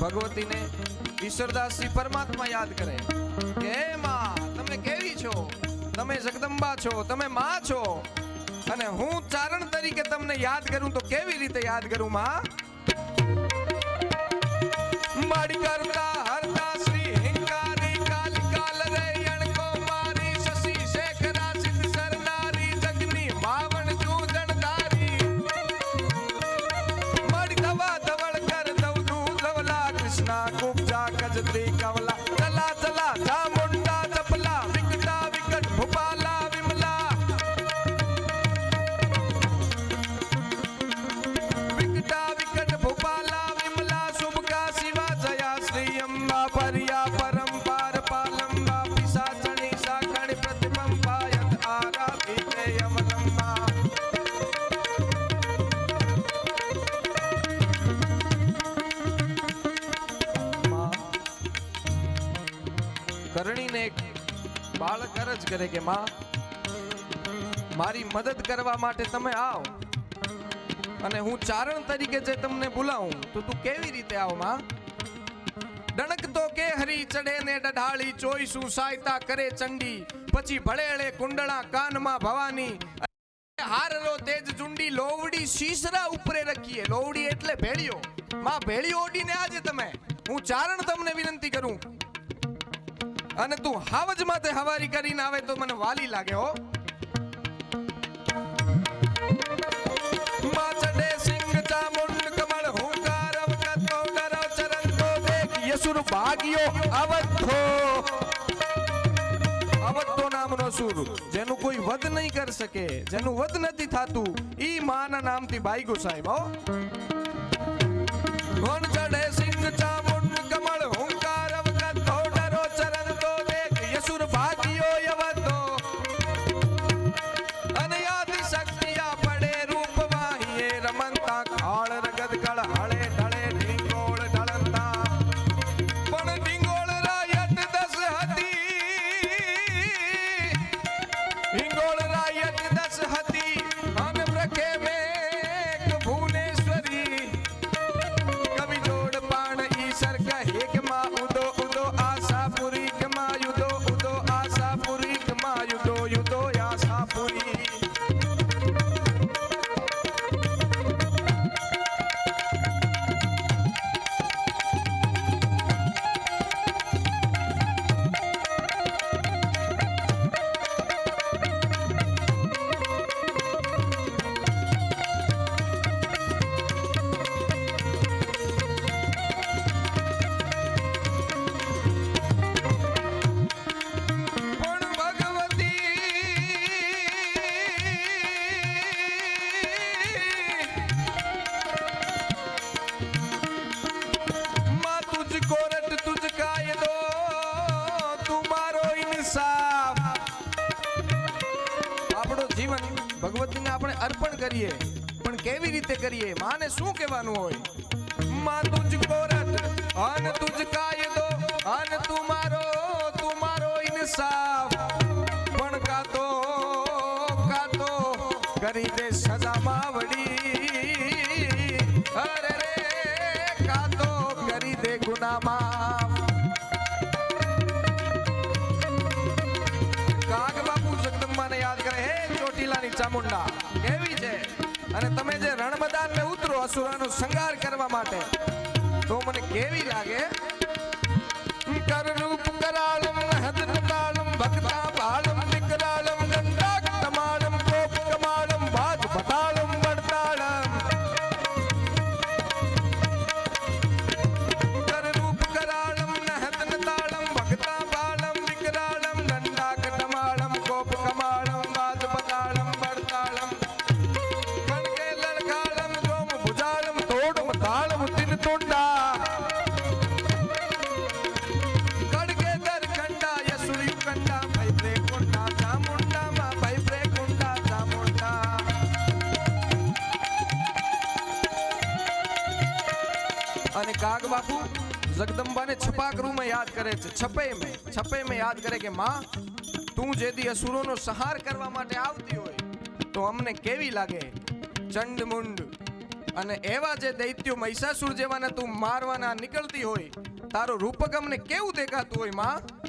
ભગવતીને ઈશ્વરદાસજી પરમાત્મા યાદ કરે. કે હે માં તમે કેવી છો? તમે જગદંબા છો, તમે માં છો? અને હું ચારણ તરીકે તમને યાદ કરું તો કેવી રીતે યાદ કરું, માં? માડી કરતા કરણીને બાળક અરજ કરે કે, માં, મારી મદદ કરવા માટે તમે આવો અને હું ચારણ તરીકે જે તમને બોલાવું, તો તું કેવી રીતે આવ, માં? ડણક તો કે હરી ચડે ને ડઢાળી ચોઈસું સહાયતા કરે ચંડી, પછી ભળેળે કુંડળા કાનમાં ભવાની. હારરો તેજ ચુંડી લોવડી શીસરા ઉપરે રખીએ. લોવડી એટલે ભેળિયો માં ભેળિયો ઓડીને આજે તમે. હું ચારણ તમને વિનંતી કરું. અને તું હાવજ માથે હવારી કરીને આવે તો મને વાલી લાગે, હો. યસુર ભાગ્યો અવધો અવધો નામનો સુર, જેનું કોઈ વધ નહીં કરી શકે, જેનું વધ નથી થાતું, ઈ માના નામથી બાઈગો સાહેબ, હો. ગણ ચડે સિંહ ચામુંડ માં યુદો જીવન ભગવતીને આપણે અર્પણ કરીએ. પણ કેવી રીતે કરીએ? માને શું કહેવાનું હોય? માં તુજકો રટ અન તુજ કાયદો અન તું મારો તું મારો ઇન્સાફ. પણ કાતો કાતો કરી દે સજા માવડી. અરે રે, કાતો કરી દે ગુના ચોટીલાની ચામુંડા. કેવી છે? અને તમે જે રણમદાન ને ઉતરો અસુરાનો સંગાર કરવા માટે, તો મને કેવી લાગે? કર જગત આખું જગદંબાને છપાકરૂમાં યાદ કરે છે. છપે મેં છપે મેં યાદ કરે કે, માં, તું જેથી અસુરોનો સહાર કરવા માટે આવતી હોય, તો અમને કેવી લાગે? ચંડમુંડ. અને એવા જે દૈત્યો મહિષાસુર જેવાને તું મારવાના નીકળતી હોય, તારું રૂપક અમને કેવું દેખાતું હોય, માં?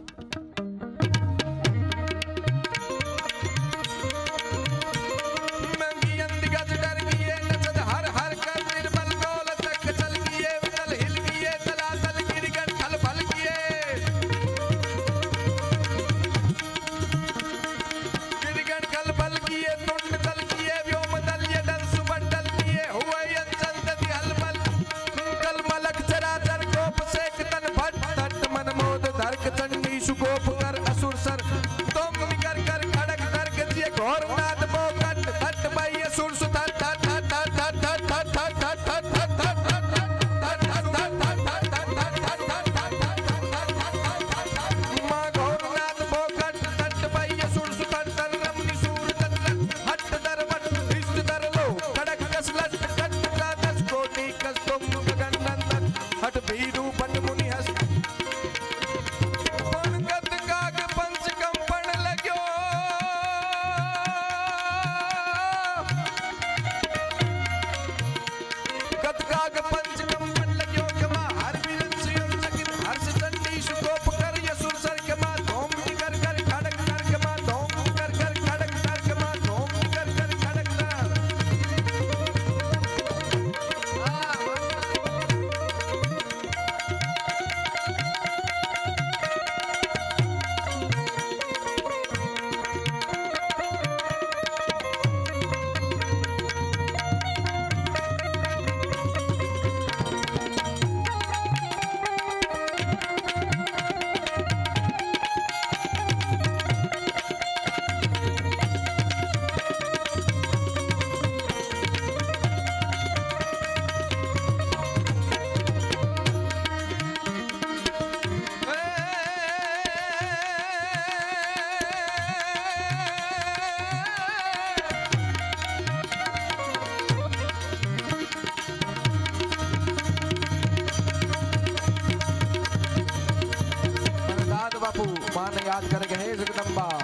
માને યાદ કરે કે હે જગદંબા,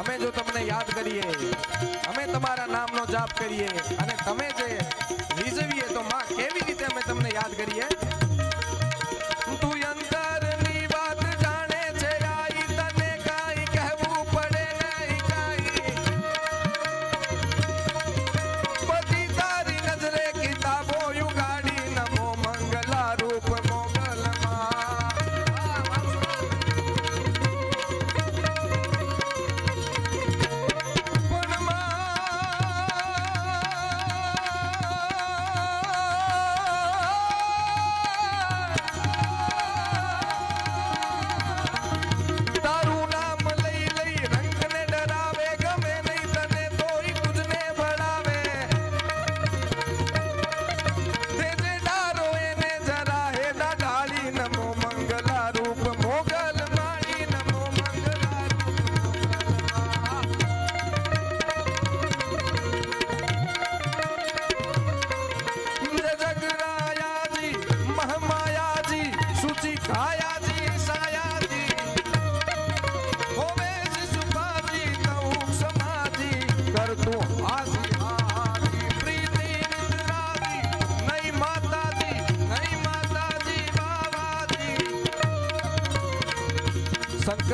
અમે જો તમને યાદ કરીએ, અમે તમારા નામનો જાપ કરીએ અને તમે જે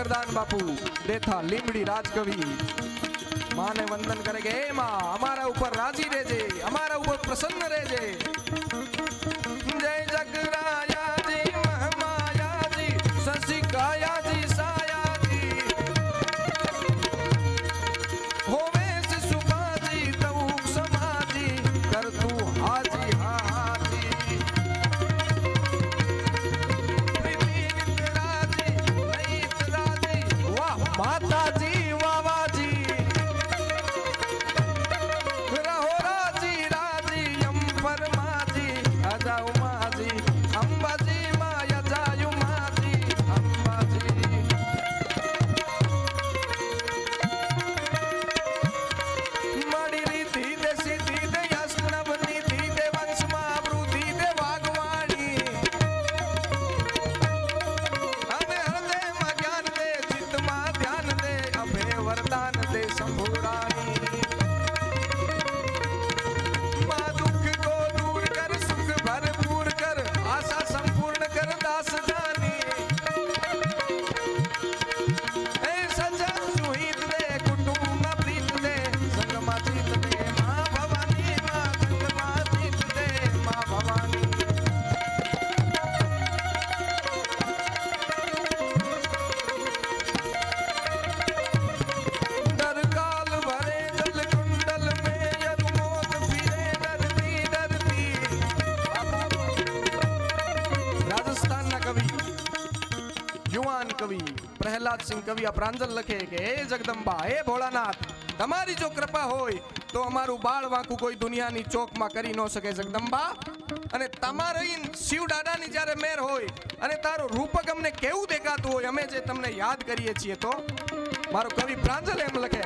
અક્ષરદાન બાપુ દેથા લીમડી રાજકવિ. માને વંદન કરે કે, એ માં, અમારા ઉપર રાજી રહેજે, અમારા ઉપર પ્રસન્ન રહેજે. જય જગરા પ્રહલાદસિંહ કવિ આ પ્રાંજલ લખે કે, હે જગદંબા, હે ભોળાનાથ, તમારી જો કૃપા હોય તો અમારું બાળ વાંકું કોઈ દુનિયાની ચોકમાં કરી ન શકે જગદંબા. અને તમારી શિવ દાદાની જ્યારે મેર હોય અને તારું રૂપક અમને કેવું દેખાતું હોય, અમે જે તમને યાદ કરીએ છીએ તો. મારો કવિ પ્રાંજલ એમ લખે